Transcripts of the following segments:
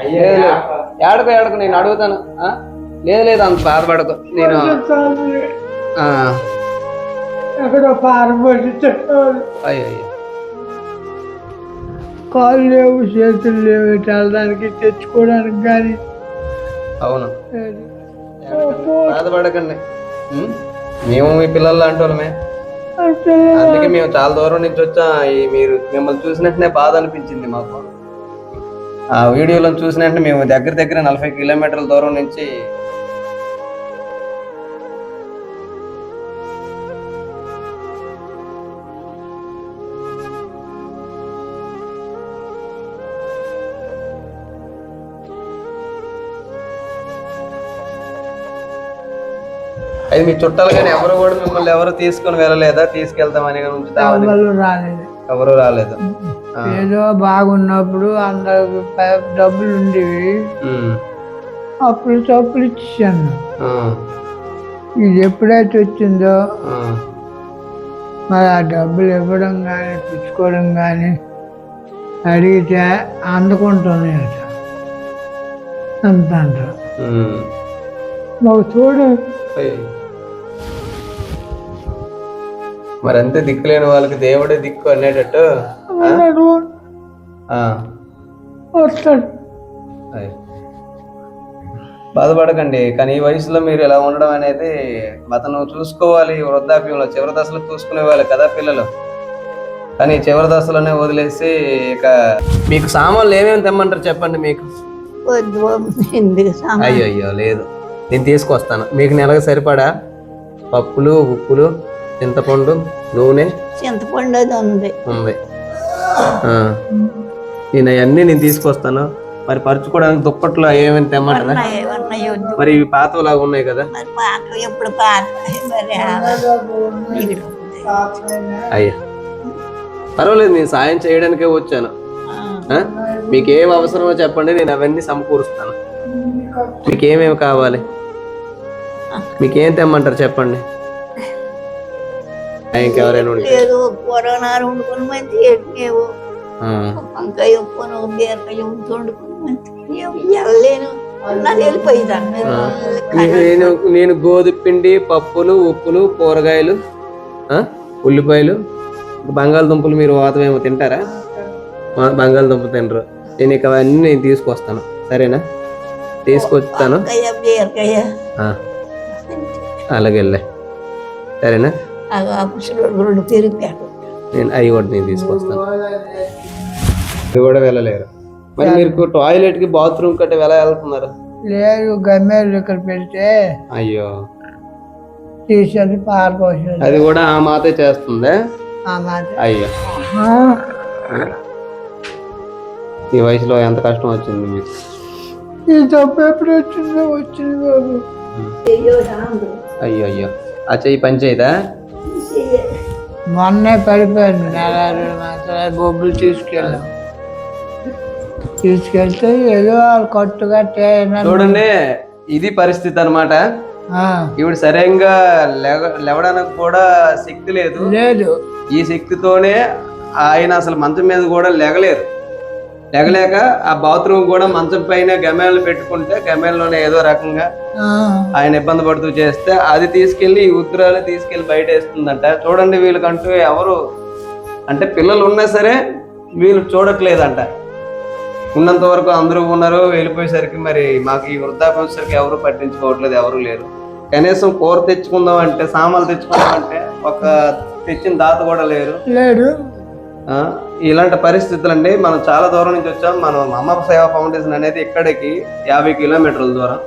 అయ్యో ఏడకు ఏడకు నేను అడుగుతాను. ఆ? లేదు లేదు అంత బాధపడకు. నేను ఆ, ఎక్కడో పారబోతున్నాడు అయ్యో అయ్యో. కాళ్ళు లేవు చేతులు లేవు వెళ్ళడానికి తెచ్చుకోవడానికి కానీ. అవును. బాధపడకండి? మేము మీ పిల్లలు లాంటి వాళ్ళమే. అందుకే మేము చాలా దూరం నుంచి వచ్చా. ఈ మీరు మిమ్మల్ని చూసినట్టునే బాధ అనిపించింది మాకు. ఆ వీడియోలో చూసినట్టు మేము దగ్గర దగ్గర నలభై కిలోమీటర్ల దూరం నుంచి అది మీ చుట్టాలు కానీ ఎవరు కూడా మిమ్మల్ని ఎవరు తీసుకొని వెళ్ళలేదా? తీసుకెళ్తామని ఉంచుతామని? రాలేదు. ఎవరు రాలేదు. ఏదో బాగున్నప్పుడు అందరికి డబ్బులు ఉండేవి. అప్పుడు తప్పులు ఇచ్చాను. ఇది ఎప్పుడైతే వచ్చిందో. మరి ఆ డబ్బులు ఇవ్వడం కానీ పుచ్చుకోవడం కానీ అడిగితే అందుకుంటున్నాయట అంత అంటారు. మాకు చూడు అయ్యో. మరి అంతే దిక్కులేని వాళ్ళకి దేవుడే దిక్కు అనేటట్టు. బాధపడకండి కానీ ఈ వయసులో మీరు ఇలా ఉండడం అనేది అతను చూసుకోవాలి వృద్ధాప్యంలో. చివరి దశలో చూసుకునే వాళ్ళు కదా పిల్లలు. కానీ చివరి దశలోనే వదిలేసి ఇక మీకు సామాన్లు ఏమేమి తెమ్మంటారు చెప్పండి మీకు? అయ్యో అయ్యో లేదు. నేను తీసుకొస్తాను. మీకు నెలకు సరిపడా పప్పులు ఉప్పులు చింతపండు నూనె? చింతపండు అది ఉంది. ఉంది. ఆ. నేను అవన్నీ నేను తీసుకొస్తాను. మరి పరుచుకోవడానికి దుప్పట్లు ఏమేమి తెమ్మంటారా? వద్దు. మరి ఇవి పాతలాగా ఉన్నాయి కదా? మరి ఎప్పుడు మరి. అయ్యా. పర్వాలేదు నేను సాయం చేయడానికే వచ్చాను. ఆ? మీకు ఏం అవసరమో చెప్పండి నేను అవన్నీ సమకూరుస్తాను. మీకు ఏమేమి కావాలి మీకు ఏం తెమ్మంటారు చెప్పండి. ఇంకెవరైనా ఉంటే. లేదు వండుకుని. వంకాయ ఉప్పును బీరకాయ వండుకుని వెళ్ళలేను నేను నేను గోధుమ పిండి పప్పులు ఉప్పులు కూరగాయలు? ఉల్లిపాయలు బంగాళదుంపలు మీరు వాతమేమో తింటారా? బంగాళదుంప తినరు. నేను ఇక అవన్నీ నేను తీసుకొస్తాను. సరేనా? తీసుకొస్తాను. అలాగే వెళ్ళే సరేనా? ఆ ఆఫీసులో రెండు పెరిగాడు నేను అవి కూడా నేను తీసుకొస్తాను. ఇవి కూడా వెళ్ళలేరు. మరి మీరు టాయిలెట్కి బాత్రూమ్ కట్టే ఎలా వెళ్తున్నారు. లేదు గమ్మేలు ఇక్కడ పెడితే అయ్యో. తీసేది పారపోసేది అది కూడా ఆ మాతే చేస్తుందే? ఆ మాట అయ్యో. ఈ వయసులో ఎంత కష్టం వచ్చింది మీకు? ఈ తప్పు ఎప్పుడు వచ్చిందో వచ్చింది బాబు. అయ్యో అయ్యో. ఆ చెయ్యి పని చేయదా? మొన్నే పడిపోయాను. నెల రెండు మాసాలు బొబ్బులు తీసుకెళ్ళాం. తీసుకెళ్తే ఏదో వాళ్ళు చూడండి ఇది పరిస్థితి అన్నమాట. ఈవిడ సరిగ్గా లేవ లేవడానికి కూడా శక్తి లేదు. లేదు. ఈ శక్తితోనే ఆయన అసలు మంచం మీద కూడా లేగలేరు. లేగలేక ఆ బాత్రూమ్ కూడా మంచం పైన గమేళ్ళు పెట్టుకుంటే గమేల్లోనే ఏదో రకంగా ఆయన ఇబ్బంది పడుతూ చేస్తే అది తీసుకెళ్ళి ఈ ఉత్తరాలు తీసుకెళ్ళి బయట వేస్తుందంట చూడండి వీళ్ళకంటూ ఎవరు అంటే పిల్లలు ఉన్నా సరే వీళ్ళు చూడట్లేదంట. ఉన్నంత వరకు అందరూ ఉన్నారు వెళ్ళిపోయేసరికి మరి మాకు ఈ వృద్ధాప్యం వచ్చేసరికి ఎవరు పట్టించుకోవట్లేదు ఎవరు లేరు. కనీసం కూర తెచ్చుకుందాం అంటే సామాన్లు తెచ్చుకుందాం అంటే ఒక తెచ్చిన దాత కూడా లేరు. లేడు. ఇలాంటి పరిస్థితులు అండి మనం చాలా దూరం నుంచి వచ్చాం. మనం అమ్మ సేవా ఫౌండేషన్ అనేది ఇక్కడికి యాభై కిలోమీటర్ల దూరం.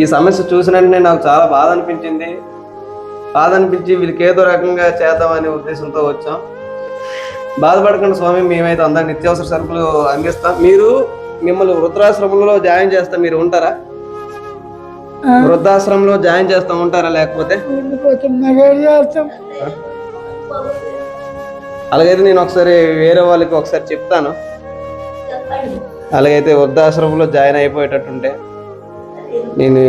ఈ సమస్య చూసిన వెంటనే నాకు చాలా బాధ అనిపించింది. బాధ అనిపించి వీళ్ళకి ఏదో రకంగా చేద్దామనే ఉద్దేశంతో వచ్చాం. బాధపడకుండా స్వామి మేమైతే అందరికి నిత్యావసర సరుకులు అందిస్తాం. మీరు మిమ్మల్ని వృద్ధాశ్రమంలో జాయిన్ చేస్తాం మీరు ఉంటారా? వృద్ధాశ్రమంలో జాయిన్ చేస్తాం ఉంటారా లేకపోతే? అలాగైతే నేను ఒకసారి వేరే వాళ్ళకి ఒకసారి చెప్తాను. అలాగైతే వృద్ధాశ్రమంలో జాయిన్ అయిపోయేటట్టుంటే నేను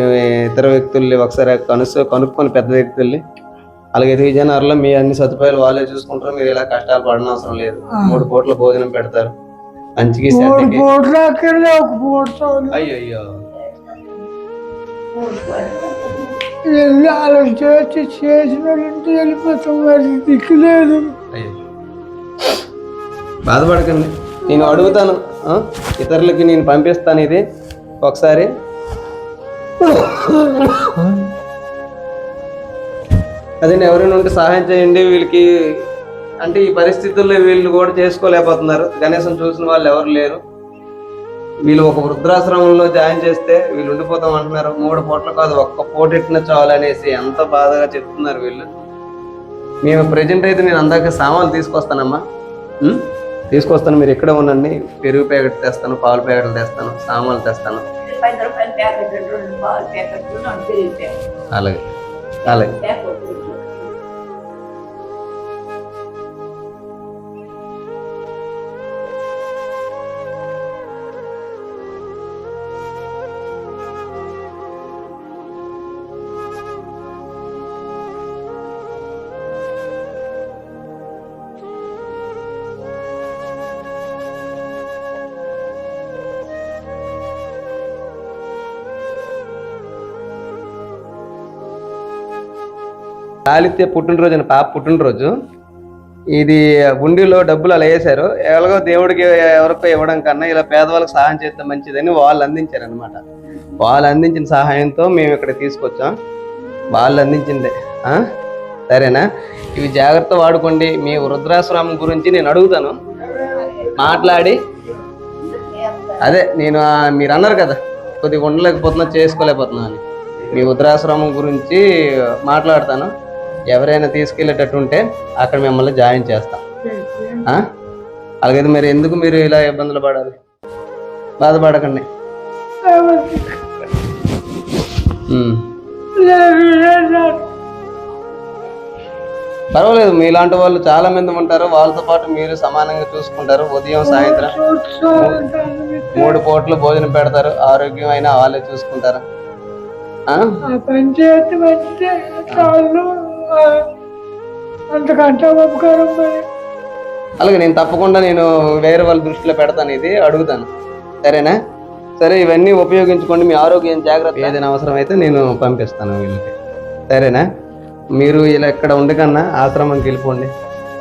ఇతర వ్యక్తుల్ని ఒకసారి కనుసు కనుక్కొని పెద్ద వ్యక్తుల్ని. అలాగైతే విజయనగరంలో మీ అన్ని సదుపాయాలు వాళ్ళే చూసుకుంటారు. మీరు ఇలా కష్టాలు పడనవసరం లేదు. మూడు పూట్ల భోజనం పెడతారు. మంచికి అయ్యో అయ్యో చేసి చేసిన వెళ్ళిపోతాం. దిక్కులేదు అయ్యో బాధపడకండి. నేను అడుగుతాను ఇతరులకి నేను పంపిస్తాను ఇది. ఒకసారి. అదే ఎవరైనా ఉంటే సహాయం చేయండి వీళ్ళకి. అంటే ఈ పరిస్థితుల్లో వీళ్ళు కూడా చేసుకోలేకపోతున్నారు. గణేశం చూసిన వాళ్ళు ఎవరు లేరు. వీళ్ళు ఒక వృద్ధాశ్రమంలో జాయిన్ చేస్తే వీళ్ళు ఉండిపోతాం అంటున్నారు. మూడు పూటలు కాదు ఒక్క పూట ఎట్టిన చాలు అనేసి ఎంత బాధగా చెప్తున్నారు వీళ్ళు. మేము ప్రజెంట్ అయితే నేను అందాక సామాన్లు తీసుకొస్తానమ్మా. తీసుకొస్తాను మీరు ఇక్కడే ఉండండి. పెరుగు ప్యాకెట్ తెస్తాను పాలు ప్యాకెట్లు తెస్తాను సామాన్లు తెస్తాను. పది రూపాయల లాలిత్య పుట్టినరోజు అని పాప పుట్టినరోజు. ఇది ఉండిలో డబ్బులు అలా వేశారు. ఎలాగో దేవుడికి ఎవరికో ఇవ్వడం కన్నా ఇలా పేదవాళ్ళకి సహాయం చేస్తే మంచిదని వాళ్ళు అందించారనమాట వాళ్ళు అందించిన సహాయంతో మేము ఇక్కడ తీసుకొచ్చాం. వాళ్ళు అందించిందే. సరేనా? ఇవి జాగ్రత్త వాడుకోండి. మీ వృద్ధాశ్రమం గురించి నేను అడుగుతాను. మాట్లాడి. అదే నేను మీరు అన్నారు కదా కొద్దిగా ఉండలేకపోతున్నా చేసుకోలేకపోతున్నా అని. మీ వృద్ధాశ్రమం గురించి మాట్లాడతాను. ఎవరైనా తీసుకెళ్ళేటట్టు ఉంటే అక్కడ మిమ్మల్ని జాయిన్ చేస్తాం. అలాగే అలాగైతే మరి ఎందుకు మీరు ఇలా ఇబ్బందులు పడాలి? బాధపడకండి. పర్వాలేదు మీలాంటి వాళ్ళు చాలా మంది ఉంటారు. వాళ్ళతో పాటు మీరు సమానంగా చూసుకుంటారు. ఉదయం సాయంత్రం మూడు పూటలు భోజనం పెడతారు. ఆరోగ్యం అయినా వాళ్ళే చూసుకుంటారు. పంచాయతీ అంతకంటే ఉపకారం అలాగే నేను తప్పకుండా నేను వేరే వాళ్ళ దృష్టిలో పెడతాను ఇది అడుగుతాను. సరేనా? సరే ఇవన్నీ ఉపయోగించుకోండి మీ ఆరోగ్యం జాగ్రత్త. ఏదైనా అవసరం అయితే నేను పంపిస్తాను వీళ్ళకి. సరేనా? మీరు ఇలా ఇక్కడ ఉండకన్నా ఆశ్రమంకి వెళ్ళిపోండి.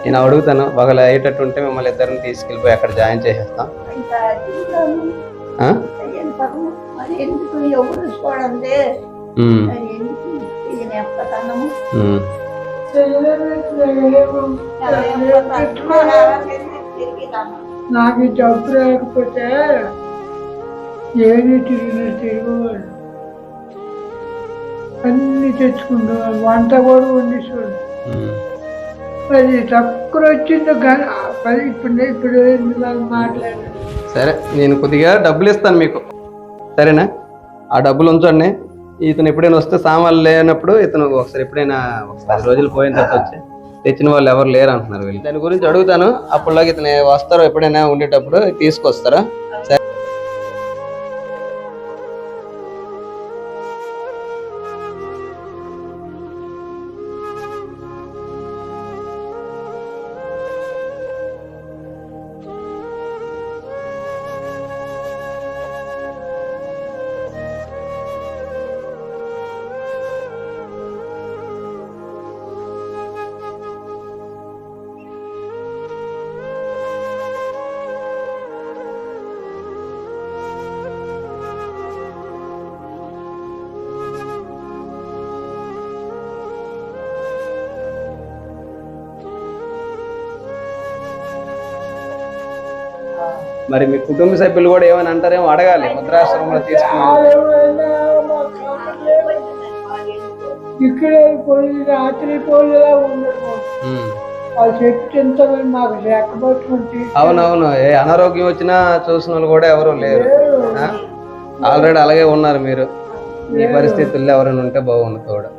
నేను అడుగుతాను ఒకవేళ అయ్యేటట్టు ఉంటే మిమ్మల్ని ఇద్దరిని తీసుకెళ్ళిపోయి అక్కడ జాయిన్ చేసేస్తాం. ఎందుకు? నాకు ఈ జబ్బు లేకపోతే ఏది తిరిగిన తిరిగేవాడు. అన్ని తెచ్చుకుంటాడు వంట కూడా వండిస్తాడు. అది తక్కువ వచ్చిందో కానీ పది ఇప్పుడు ఇప్పుడు వాళ్ళు మాట్లాడారు సరే నేను కొద్దిగా డబ్బులు ఇస్తాను మీకు. సరేనా? ఆ డబ్బులు ఉంచండి. ఇతను ఎప్పుడైనా వస్తే సామాన్లు లేనప్పుడు ఇతను ఒకసారి ఎప్పుడైనా ఒక పది రోజులు పోయిన తర్వాత వచ్చి తెచ్చిన వాళ్ళు ఎవరు లేరు అంటున్నారు వీళ్ళు. దాని గురించి అడుగుతాను. అప్పటిలోకి ఇతను వస్తారో ఎప్పుడైనా ఉండేటప్పుడు తీసుకొస్తారా? మరి మీ కుటుంబ సభ్యులు కూడా ఏమైనా అంటారేమో అడగాలి. ముద్రాశ్రమంలో తీసుకున్నాను ఇక్కడే పోయి రాత్రి పోయేలా ఉండదు వాళ్ళు చెప్తే ఎంత మాకు లెక్కబట్టుకుంటే అవునవును. ఏ అనారోగ్యం వచ్చినా చూసిన వాళ్ళు కూడా ఎవరు లేరు. ఆల్రెడీ అలాగే ఉన్నారు మీరు. ఈ పరిస్థితుల్లో ఎవరైనా ఉంటే బాగుండు కూడా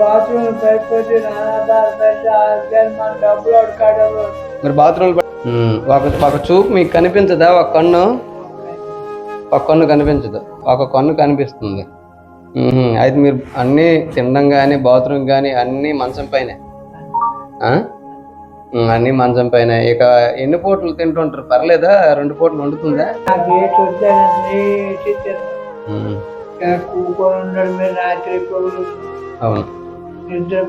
బాత్రూమ్ సరిపోతే నాన్న మన డబ్బులు అడకాడలు మరి బాత్రూమ్ ఒక ఒక చూపు మీకు కనిపించదా? ఒక కన్ను? ఒక కన్ను కనిపించదు. ఒక కన్ను కనిపిస్తుంది. అయితే మీరు అన్నీ తినడం కానీ బాత్రూమ్ కానీ అన్నీ మంచం పైనే. అన్ని మంచం పైన. ఇక ఎన్ని పూటలు తింటుంటారు? పర్లేదా? రెండు పూటలు వండుతుందా? కూకొని రాత్రి పగులు అవును. నిద్ర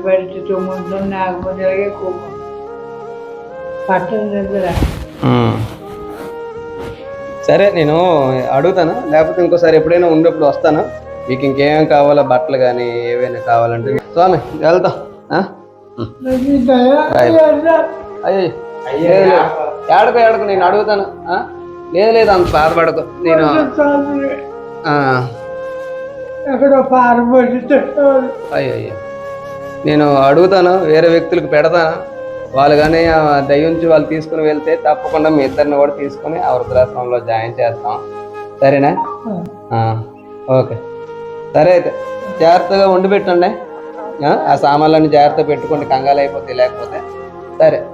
కూకం. నిద్ర. సరే నేను అడుగుతాను. లేకపోతే ఇంకోసారి ఎప్పుడైనా ఉన్నప్పుడు వస్తాను. మీకు ఇంకేం కావాలో? బట్టలు కానీ ఏవైనా కావాలంటే. స్వామి వెళ్తాం అయ్యో ఏడకు ఏడకు నేను అడుగుతాను? లేదు లేదు అంత బాధపడకు. నేను ఎక్కడో అయ్యో అయ్యో నేను అడుగుతాను? వేరే వ్యక్తులకు పెడతాను? వాళ్ళు కానీ దయ్యుంచి వాళ్ళు తీసుకుని వెళ్తే తప్పకుండా మీ ఇద్దరిని కూడా తీసుకుని ఆ వృద్ధాశ్రమంలో జాయిన్ చేస్తాం. సరేనా? ఓకే. సరే అయితే జాగ్రత్తగా వండి పెట్టండి. ఆ, సామాన్లన్నీ జాగ్రత్తగా పెట్టుకోండి. కంగాలు అయిపోతే లేకపోతే. సరే.